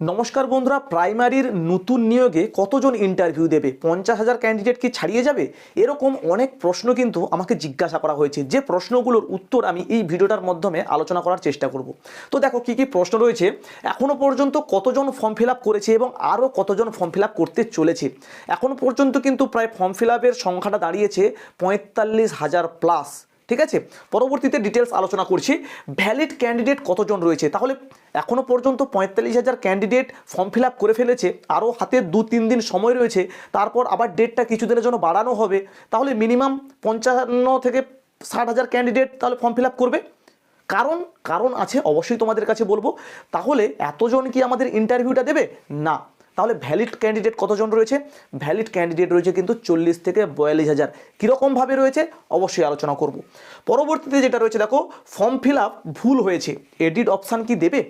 নমস্কার বন্ধুরা, প্রাইমারির নতুন নিয়োগে কতজন ইন্টারভিউ দেবে? পঞ্চাশ হাজার ক্যান্ডিডেট কি ছাড়িয়ে যাবে? এরকম অনেক প্রশ্ন কিন্তু আমাকে জিজ্ঞাসা করা হয়েছে। যে প্রশ্নগুলোর উত্তর আমি এই ভিডিওটার মাধ্যমে আলোচনা করার চেষ্টা করব। তো দেখো কি কি প্রশ্ন রয়েছে। এখনও পর্যন্ত কতজন ফর্ম ফিল করেছে এবং আরও কতজন ফর্ম ফিল করতে চলেছে? এখনও পর্যন্ত কিন্তু প্রায় ফর্ম ফিল সংখ্যাটা দাঁড়িয়েছে পঁয়তাল্লিশ হাজার প্লাস ঠিক আছে? পরবর্তীতে ডিটেলস আলোচনা করছি। ভ্যালিড ক্যান্ডিডেট কতজন রয়েছে? তাহলে এখনও পর্যন্ত পঁয়তাল্লিশ হাজার ক্যান্ডিডেট ফর্ম ফিল করে ফেলেছে। আরও হাতে দু তিন দিন সময় রয়েছে। তারপর আবার ডেটটা কিছুদিনের জন্য বাড়ানো হবে। তাহলে মিনিমাম পঞ্চান্ন থেকে ষাট হাজার ক্যান্ডিডেট তাহলে ফর্ম ফিল করবে। কারণ কারণ আছে, অবশ্যই তোমাদের কাছে বলব। তাহলে এতজন কি আমাদের ইন্টারভিউটা দেবে? না। তাহলে ভ্যালিড ক্যান্ডিডেট কতজন রয়েছে? ভ্যালিড ক্যান্ডিডেট রয়েছে কিন্তু চল্লিশ থেকে বয়াল্লিশ হাজার। কীরকমভাবে রয়েছে? অবশ্যই আলোচনা করব। পরবর্তীতে যেটা রয়েছে, দেখো ফর্ম ফিল আপ ভুল হয়েছে। এডিট অপশান কি দেবে?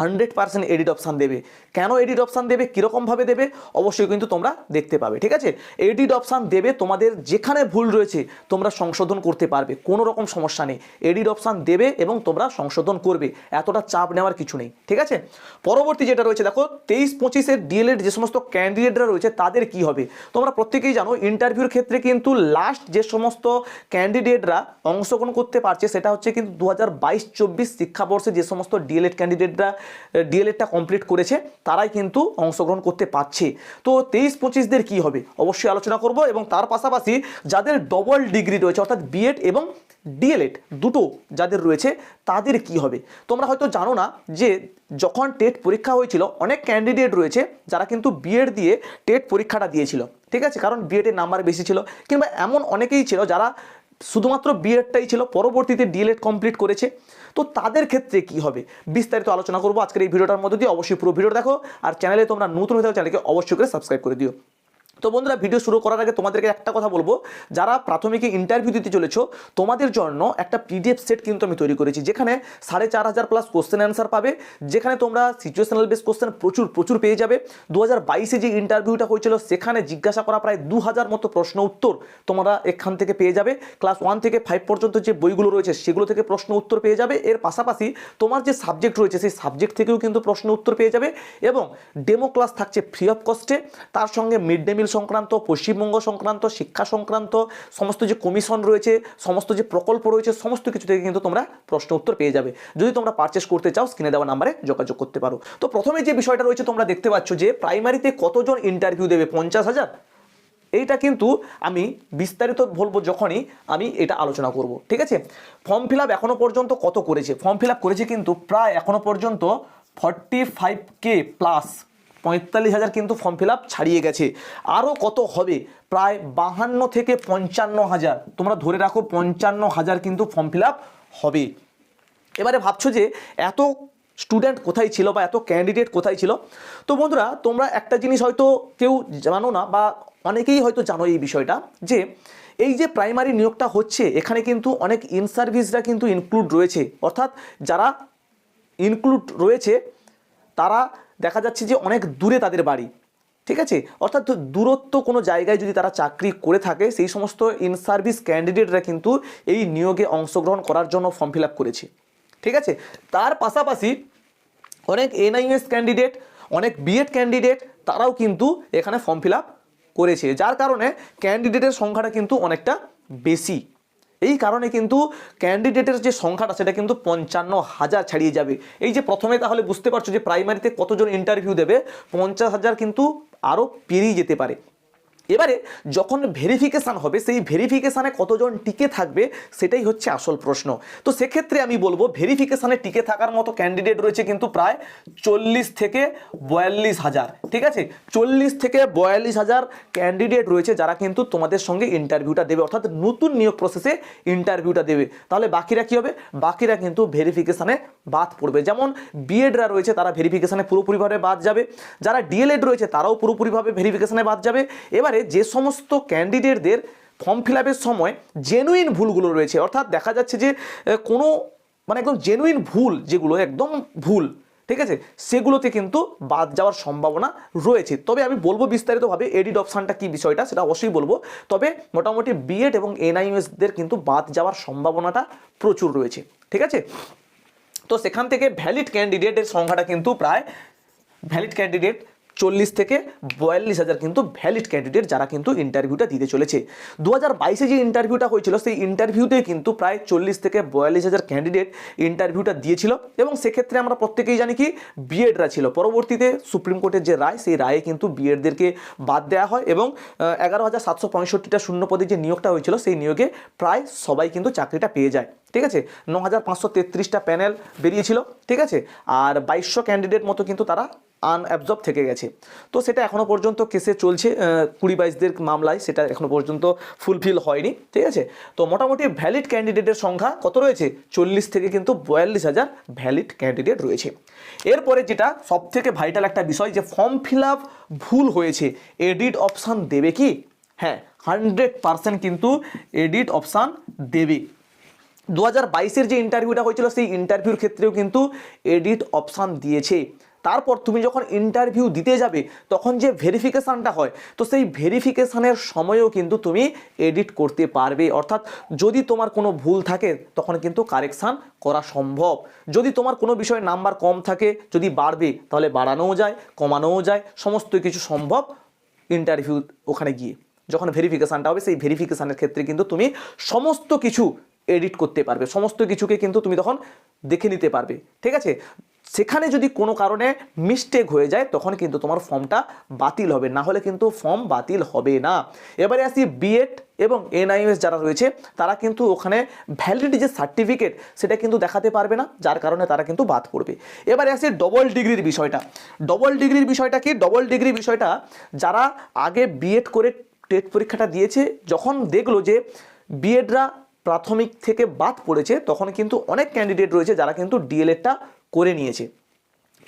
হান্ড্রেড পার্সেন্ট এডিট অপশান দেবে। কেন এডিট অপশান দেবে? কীরকমভাবে দেবে? অবশ্যই কিন্তু তোমরা দেখতে পাবে, ঠিক আছে? এডিট অপশান দেবে তোমাদের যেখানে ভুল রয়েছে, তোমরা সংশোধন করতে পারবে, কোনো রকম সমস্যা নেই। এডিট অপশান দেবে এবং তোমরা সংশোধন করবে, এতটা চাপ নেওয়ার কিছু নেই, ঠিক আছে? পরবর্তী যেটা রয়েছে, দেখো, তেইশ পঁচিশের ডিএলএড যে সমস্ত ক্যান্ডিডেটরা রয়েছে, তাদের কি হবে? তোমরা প্রত্যেকেই জানো ইন্টারভিউর ক্ষেত্রে কিন্তু লাস্ট যে সমস্ত ক্যান্ডিডেটরা অংশগ্রহণ করতে পারছে, সেটা হচ্ছে কিন্তু দু হাজার বাইশ চব্বিশ শিক্ষাবর্ষে যে সমস্ত ডিএলএড ক্যান্ডিডেটরা ডিএলএডটা কমপ্লিট করেছে, তারাই কিন্তু অংশগ্রহণ করতে পারছে। তো তেইশ পঁচিশদের কি হবে? অবশ্যই আলোচনা করব এবং তার পাশাপাশি যাদের ডবল ডিগ্রি রয়েছে, অর্থাৎ বিএড এবং ডিএলএড দুটো যাদের রয়েছে, তাদের কি হবে? তোমরা হয়তো জানো না যে যখন টেট পরীক্ষা হয়েছিল, অনেক ক্যান্ডিডেট রয়েছে যারা কিন্তু বিএড দিয়ে টেট পরীক্ষাটা দিয়েছিল। ঠিক আছে? কারণ বিএডের নাম্বার বেশি ছিল, কিংবা এমন অনেকেই ছিল যারা শুধুমাত্র বিএডটাই ছিল, পরবর্তীতে ডিএলএড কমপ্লিট করেছে। তো তাদের ক্ষেত্রে কি হবে? বিস্তারিত আলোচনা করব আজকের এই ভিডিওটার মধ্যে দিয়ে। অবশ্যই পুরো ভিডিও দেখো, আর চ্যানেলে তোমরা নতুন হয়ে থাকো চ্যানেলকে অবশ্যই করে সাবস্ক্রাইব করে দিও। তো বন্ধুরা ভিডিও শুরু করার আগে তোমাদেরকে একটা কথা বলব। যারা প্রাথমিকে ইন্টারভিউ দিতে চলেছো, তোমাদের জন্য একটা পিডিএফ সেট কিন্তু আমি তৈরি করেছি, যেখানে সাড়ে চার হাজার প্লাস কোশ্চেন অ্যান্সার পাবে, যেখানে তোমরা সিচুয়েশনাল বেস কোশ্চেন প্রচুর প্রচুর পেয়ে যাবে। দু হাজার বাইশে যে ইন্টারভিউটা হয়েছিল, সেখানে জিজ্ঞাসা করা প্রায় দু হাজার মতো প্রশ্ন উত্তর তোমরা এখান থেকে পেয়ে যাবে। ক্লাস ওয়ান থেকে ফাইভ পর্যন্ত যে বইগুলো রয়েছে, সেগুলো থেকে প্রশ্ন উত্তর পেয়ে যাবে। এর পাশাপাশি তোমার যে সাবজেক্ট রয়েছে, সেই সাবজেক্ট থেকেও কিন্তু প্রশ্ন উত্তর পেয়ে যাবে এবং ডেমো ক্লাস থাকছে ফ্রি অফ কস্টে তার সঙ্গে মিড ডে মিল সংক্রান্ত, পশ্চিমবঙ্গ সংক্রান্ত, শিক্ষা সংক্রান্ত, সমস্ত যে কমিশন রয়েছে, সমস্ত যে প্রকল্প রয়েছে, সমস্ত কিছু থেকে কিন্তু তোমরা প্রশ্ন উত্তর পেয়ে যাবে। যদি তোমরা পারচেস করতে চাও স্ক্রিনে দেওয়া নাম্বারে যোগাযোগ করতে পারো। তো প্রথমে যে বিষয়টা রয়েছে, তোমরা দেখতে পাচ্ছ যে প্রাইমারিতে কতজন ইন্টারভিউ দেবে? পঞ্চাশ হাজার? এইটা কিন্তু আমি বিস্তারিত বলব যখনই আমি এটা আলোচনা করব, ঠিক আছে? ফর্ম ফিল আপ এখনও পর্যন্ত কত করেছে? ফর্ম ফিল আপ করেছে কিন্তু প্রায় এখনও পর্যন্ত ফর্টি ফাইভ কে প্লাস পঁয়তাল্লিশ হাজার কিন্তু ফর্ম ফিল ছাড়িয়ে গেছে। আরও কত হবে? প্রায় বাহান্ন থেকে পঞ্চান্ন হাজার। তোমরা ধরে রাখো, পঞ্চান্ন হাজার কিন্তু ফর্ম ফিল হবে। এবারে ভাবছ যে এত স্টুডেন্ট কোথায় ছিল বা এত ক্যান্ডিডেট কোথায় ছিল? তো বন্ধুরা, তোমরা একটা জিনিস হয়তো কেউ জানো না বা অনেকেই হয়তো জানো এই বিষয়টা, যে এই যে প্রাইমারি নিয়োগটা হচ্ছে, এখানে কিন্তু অনেক ইন সার্ভিসরা কিন্তু ইনক্লুড রয়েছে। অর্থাৎ যারা ইনক্লুড রয়েছে, তারা দেখা যাচ্ছে যে অনেক দূরে তাদের বাড়ি, ঠিক আছে? অর্থাৎ দূরত্ব কোনো জায়গায় যদি তারা চাকরি করে থাকে, সেই সমস্ত ইন সার্ভিস ক্যান্ডিডেটরা কিন্তু এই নিয়োগে অংশগ্রহণ করার জন্য ফর্ম ফিল আপ করেছে, ঠিক আছে? তার পাশাপাশি অনেক এনআইএস ক্যান্ডিডেট অনেক বিএড ক্যান্ডিডেট তারাও কিন্তু এখানে ফর্ম ফিল আপ করেছে, যার কারণে ক্যান্ডিডেটের সংখ্যাটা কিন্তু অনেকটা বেশি। এই কারণে কিন্তু ক্যান্ডিডেটের যে সংখ্যাটা, সেটা কিন্তু পঞ্চান্ন হাজার ছাড়িয়ে যাবে। এই যে প্রথমে তাহলে বুঝতে পারছ যে প্রাইমারিতে কতজন ইন্টারভিউ দেবে, পঞ্চাশ হাজার কিন্তু আরও পেরিয়ে যেতে পারে। এবারে যখন ভেরিফিকেশান হবে, সেই ভেরিফিকেশানে কতজন টিকে থাকবে, সেটাই হচ্ছে আসল প্রশ্ন। তো সেক্ষেত্রে আমি বলব ভেরিফিকেশানে টিকে থাকার মতো ক্যান্ডিডেট রয়েছে কিন্তু প্রায় চল্লিশ থেকে বয়াল্লিশ হাজার, ঠিক আছে? চল্লিশ থেকে বয়াল্লিশ হাজার ক্যান্ডিডেট রয়েছে যারা কিন্তু তোমাদের সঙ্গে ইন্টারভিউটা দেবে, অর্থাৎ নতুন নিয়োগ প্রসেসে ইন্টারভিউটা দেবে। তাহলে বাকিরা কী হবে? বাকিরা কিন্তু ভেরিফিকেশানে বাদ পড়বে। যেমন বিএডরা রয়েছে, তারা ভেরিফিকেশানে পুরোপুরিভাবে বাদ যাবে। যারা ডিএলএড রয়েছে, তারাও পুরোপুরিভাবে ভেরিফিকেশানে বাদ যাবে। এবারে যে সমস্ত ক্যান্ডিডেটদের ফর্ম ফিল সময় জেনুইন ভুলগুলো রয়েছে, অর্থাৎ দেখা যাচ্ছে যে কোনো মানে একদম জেনুইন ভুল যেগুলো, একদম ভুল, ঠিক আছে? সেগুলোতে কিন্তু বাদ যাওয়ার সম্ভাবনা রয়েছে। তবে আমি বলব বিস্তারিতভাবে এডিট অপশানটা কি বিষয়টা, সেটা অবশ্যই বলব। তবে মোটামুটি বিএড এবং এনআইএসদের কিন্তু বাদ যাওয়ার সম্ভাবনাটা প্রচুর রয়েছে, ঠিক আছে? তো সেখান থেকে ভ্যালিড ক্যান্ডিডেটের সংখ্যাটা কিন্তু প্রায় ভ্যালিড ক্যান্ডিডেট চল্লিশ থেকে বয়াল্লিশ হাজার কিন্তু ভ্যালিড ক্যান্ডিডেট যারা কিন্তু ইন্টারভিউটা দিতে চলেছে। দু হাজার বাইশে যে ইন্টারভিউটা হয়েছিল, সেই ইন্টারভিউতে কিন্তু প্রায় চল্লিশ থেকে বয়াল্লিশ হাজার ক্যান্ডিডেট ইন্টারভিউটা দিয়েছিল এবং সেক্ষেত্রে আমরা প্রত্যেকেই জানি কি বিএডরা ছিল। পরবর্তীতে সুপ্রিম কোর্টের যে রায়, সেই রায়ে কিন্তু বিএডদেরকে বাদ দেওয়া হয় এবং এগারো হাজার সাতশো পঁয়ষট্টিটা শূন্য পদে যে নিয়োগটা হয়েছিল, সেই নিয়োগে প্রায় সবাই কিন্তু চাকরিটা পেয়ে যায়। ঠিক আছে? ন হাজার পাঁচশো তেত্রিশটা প্যানেল বেরিয়েছিল। ঠিক আছে? আর বাইশশো ক্যান্ডিডেট মতো কিন্তু তারা আনঅ্যাবজর্ব থেকে গেছে। তো সেটা এখনও পর্যন্ত কেসে চলছে কুড়ি বাইশদের মামলায়, সেটা এখনও পর্যন্ত ফুলফিল হয়নি, ঠিক আছে? তো মোটামুটি ভ্যালিড ক্যান্ডিডেটের সংখ্যা কত রয়েছে? চল্লিশ থেকে কিন্তু বয়াল্লিশ হাজার ভ্যালিড ক্যান্ডিডেট রয়েছে। এরপরে যেটা সব থেকে ভাইটাল একটা বিষয় যে ফর্ম ফিল আপ ভুল হয়েছে এডিট অপশান দেবে কি? হ্যাঁ হান্ড্রেড পার্সেন্ট কিন্তু এডিট অপশান দেবে। দু হাজার বাইশের যে ইন্টারভিউটা হয়েছিল, সেই ইন্টারভিউর ক্ষেত্রেও কিন্তু এডিট অপশান দিয়েছে। তারপর তুমি যখন ইন্টারভিউ দিতে যাবে, তখন যে ভেরিফিকেশানটা হয়, তো সেই ভেরিফিকেশানের সময়ও কিন্তু তুমি এডিট করতে পারবে। অর্থাৎ যদি তোমার কোনো ভুল থাকে, তখন কিন্তু কারেকশান করা সম্ভব। যদি তোমার কোনো বিষয়ে নাম্বার কম থাকে, যদি বাড়বে, তাহলে বাড়ানোও যায়, কমানোও যায়, সমস্ত কিছু সম্ভব ইন্টারভিউ ওখানে গিয়ে। যখন ভেরিফিকেশানটা হবে, সেই ভেরিফিকেশানের ক্ষেত্রে কিন্তু তুমি সমস্ত কিছু এডিট করতে পারবে। সমস্ত কিছুকে কিন্তু তুমি তখন দেখে নিতে পারবে। ঠিক আছে? সেখানে যদি কোনো কারণে মিস্টেক হয়ে যায়, তখন কিন্তু তোমার ফর্মটা বাতিল হবে। না হলে কিন্তু ফর্ম বাতিল হবে না। এবারে আসি বিএড এবং এনআইএস যারা রয়েছে, তারা কিন্তু ওখানে ভ্যালিডিটি যে সার্টিফিকেট সেটা কিন্তু দেখাতে পারবে না, যার কারণে তারা কিন্তু বাদ পড়বে। এবারে আসি ডবল ডিগ্রির বিষয়টা। ডবল ডিগ্রির বিষয়টা কি? ডবল ডিগ্রি বিষয়টা, যারা আগে বিএড করে টেট পরীক্ষাটা দিয়েছে, যখন দেখল যে বিএডরা প্রাথমিক থেকে বাদ পড়েছে, তখন কিন্তু অনেক ক্যান্ডিডেট রয়েছে যারা কিন্তু ডিএলএডটা করে নিয়েছে।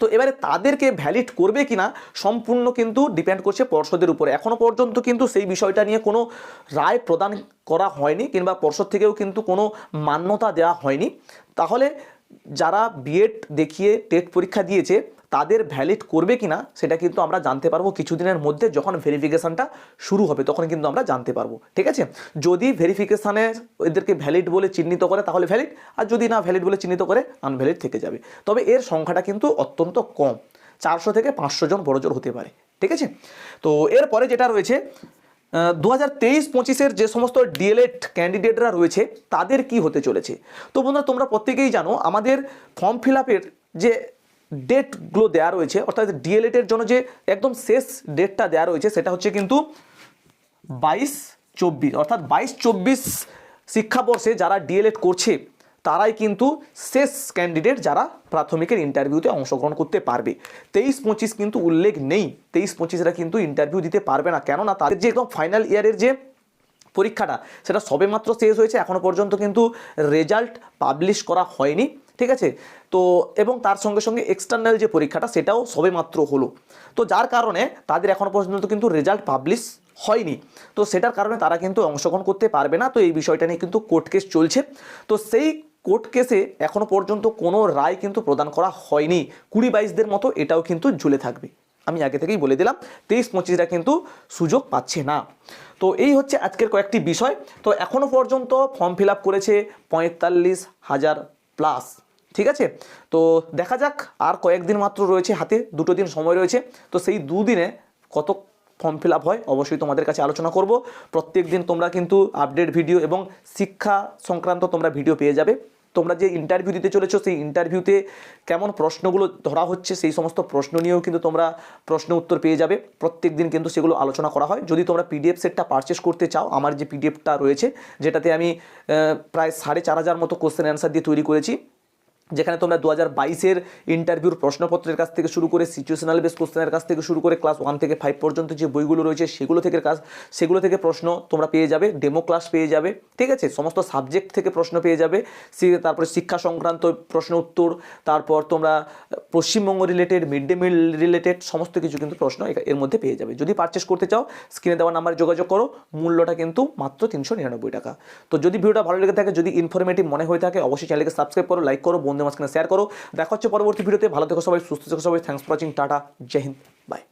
তো এবারে তাদেরকে ভ্যালিড করবে কিনা সম্পূর্ণ কিন্তু ডিপেন্ড করছে পর্ষদের উপরে। এখনও পর্যন্ত কিন্তু সেই বিষয়টা নিয়ে কোনো রায় প্রদান করা হয়নি কিংবা পর্ষদ থেকেও কিন্তু কোনো মান্যতা দেওয়া হয়নি। তাহলে যারা বিএড দেখিয়ে টেট পরীক্ষা দিয়েছে তাদের ভ্যালিড করবে কি না সেটা কিন্তু আমরা জানতে পারব কিছুদিনের মধ্যে যখন ভেরিফিকেশানটা শুরু হবে, তখন কিন্তু আমরা জানতে পারব, ঠিক আছে? যদি ভেরিফিকেশানে এদেরকে ভ্যালিড বলে চিহ্নিত করে, তাহলে ভ্যালিড আর যদি না ভ্যালিড বলে চিহ্নিত করে আনভ্যালিড থেকে যাবে। তবে এর সংখ্যাটা কিন্তু অত্যন্ত কম, চারশো থেকে পাঁচশো জন বড়জোর হতে পারে, ঠিক আছে? তো এরপরে যেটা রয়েছে দু হাজার তেইশ পঁচিশের যে সমস্ত ডিএলএড ক্যান্ডিডেটরা রয়েছে, তাদের কি হতে চলেছে? তো বন্ধুরা, তোমরা প্রত্যেকেই জানো, আমাদের ফর্ম ফিল আপের যে ডেটগুলো দেওয়া রয়েছে, অর্থাৎ ডিএলএডের জন্য যে একদম শেষ ডেটটা দেওয়া রয়েছে, সেটা হচ্ছে কিন্তু বাইশ চব্বিশ, অর্থাৎ বাইশ চব্বিশ শিক্ষাবর্ষে যারা ডিএলএড করছে, তারাই কিন্তু শেষ ক্যান্ডিডেট যারা প্রাথমিকের ইন্টারভিউতে অংশগ্রহণ করতে পারবে। তেইশ পঁচিশ কিন্তু উল্লেখ নেই, তেইশ পঁচিশরা কিন্তু ইন্টারভিউ দিতে পারবে না, কেননা তাদের যে একদম ফাইনাল ইয়ারের যে পরীক্ষাটা, সেটা সবেমাত্র শেষ হয়েছে এখনও পর্যন্ত কিন্তু রেজাল্ট পাবলিশ করা হয়নি। ঠিক আছে? তো, এবং তার সঙ্গে সঙ্গে এক্সটার্নাল যে পরীক্ষাটা, সেটাও সবেমাত্র হলো। তো যার কারণে তাদের এখনও পর্যন্ত কিন্তু রেজাল্ট পাবলিশ হয়নি। তো সেটার কারণে তারা কিন্তু অংশগ্রহণ করতে পারবে না। তো এই বিষয়টা নিয়ে কিন্তু কোর্ট কেস চলছে। তো সেই কোর্ট কেসে এখনও পর্যন্ত কোনো রায় কিন্তু প্রদান করা হয়নি। কুড়ি বাইশদের মতো এটাও কিন্তু ঝুলে থাকবে। আমি আগে থেকেই বলে দিলাম, তেইশ পঁচিশরা কিন্তু সুযোগ পাচ্ছে না। তো এই হচ্ছে আজকের কয়েকটি বিষয়। তো এখনও পর্যন্ত ফর্ম ফিল করেছে পঁয়তাল্লিশ হাজার প্লাস ঠিক আছে? তো দেখা যাক, আর কয়েকদিন মাত্র রয়েছে হাতে, দুটো দিন সময় রয়েছে। তো সেই দুদিনে কত ফর্ম ফিল আপ হয়, অবশ্যই তোমাদের কাছে আলোচনা করব। প্রত্যেক দিন তোমরা কিন্তু আপডেট ভিডিও এবং শিক্ষা সংক্রান্ত তোমরা ভিডিও পেয়ে যাবে। তোমরা যে ইন্টারভিউ দিতে চলেছো, সেই ইন্টারভিউতে কেমন প্রশ্নগুলো ধরা হচ্ছে, সেই সমস্ত প্রশ্ন নিয়েও কিন্তু তোমরা প্রশ্ন উত্তর পেয়ে যাবে। প্রত্যেক দিন কিন্তু সেগুলো আলোচনা করা হয়। যদি তোমরা পিডিএফ সেটটা পারচেস করতে চাও, আমার যে পিডিএফটা রয়েছে, যেটাতে আমি প্রায় সাড়ে চার হাজার মতো কোশ্চেন অ্যান্সার দিয়ে তৈরি করেছি যেখানে তোমরা দু হাজার বাইশের ইন্টারভিউর প্রশ্নপত্রের কাছ থেকে শুরু করে সিচুয়েশনাল বেস কোশ্চেনের কাছ থেকে শুরু করে ক্লাস ওয়ান থেকে ফাইভ পর্যন্ত যে বইগুলো রয়েছে সেগুলো থেকে কাজ, সেগুলো থেকে প্রশ্ন তোমরা পেয়ে যাবে ডেমো ক্লাস পেয়ে যাবে, ঠিক আছে? সমস্ত সাবজেক্ট থেকে প্রশ্ন পেয়ে যাবে তারপরে শিক্ষা সংক্রান্ত প্রশ্ন উত্তর, তারপর তোমরা Paschimbanga related mid day meal related সমস্ত কিছু কিন্তু প্রশ্ন এর মধ্যে পেয়ে যাবে। যদি পারচেস করতে চাও স্ক্রিনে দেওয়া নাম্বারে যোগাযোগ করো, মূল্যটা কিন্তু মাত্র তিনশো নিরানব্বই টাকা। তো যদি ভিডিওটা ভালো লেগে থাকে, যদি ইনফরমেটিভ মনে হয়ে থাকে, অবশ্যই চ্যানেলকে সাবস্ক্রাইব করো লাইক করো বন্ধু মাঝখানে শেয়ার করো। দেখা হচ্ছে পরবর্তী ভিডিওতে। ভালো থেকো সবাই, সুস্থ থেকো সবাই। Thanks for watching tata, Jai Hind bye